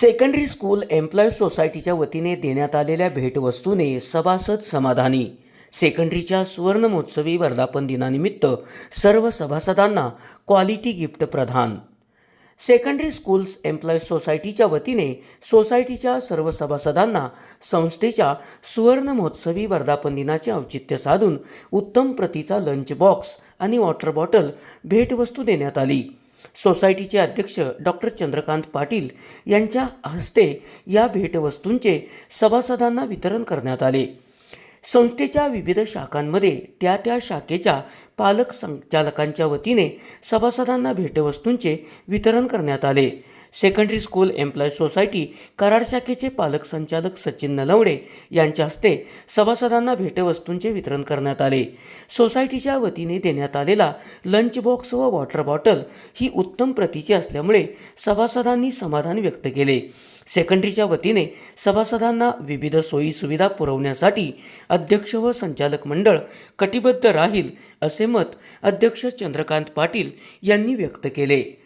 Secondary school employees सोसायटीच्या वतीने देण्यात आलेल्या भेटवस्तूने सभासद समाधानी. सेकंडरीच्या सुवर्णमहोत्सवी वर्धापन दिनानिमित्त सर्व सभासदांना क्वालिटी गिफ्ट प्रदान सेकंडरी स्कूल्स एम्प्लॉईज सोसायटीच्या वतीने सोसायटीच्या सर्व सभासदांना संस्थेच्या सुवर्ण महोत्सवी वर्धापन दिनाचे औचित्य साधून उत्तम प्रतीचा लंच बॉक्स आणि वॉटर बॉटल भेटवस्तू देण्यात आली. सोसायटीचे अध्यक्ष डॉक्टर चंद्रकांत पाटील यांच्या हस्ते या भेटवस्तूंचे सभासदांना वितरण करण्यात आले. संस्थेच्या विविध शाखांमध्ये त्या त्या शाखेच्या पालक संचालकांच्या वतीने सभासदांना भेटवस्तूंचे वितरण करण्यात आले. Secondary school employ society Karad शाखेचे पालक संचालक सचिन नलवडे यांच्या हस्ते सभासदांना भेटवस्तूंचे वितरण करण्यात आले. सोसायटीच्या वतीने देण्यात आलेला लंच बॉक्स व वॉटर बॉटल ही उत्तम प्रतीची असल्यामुळे सभासदांनी समाधान व्यक्त केले. सेकंडरीच्या वतीने सभासदांना विविध सोयी सुविधा पुरवण्यासाठी अध्यक्ष व संचालक मंडळ कटिबद्ध राहील असे मत अध्यक्ष चंद्रकांत पाटील यांनी व्यक्त केले.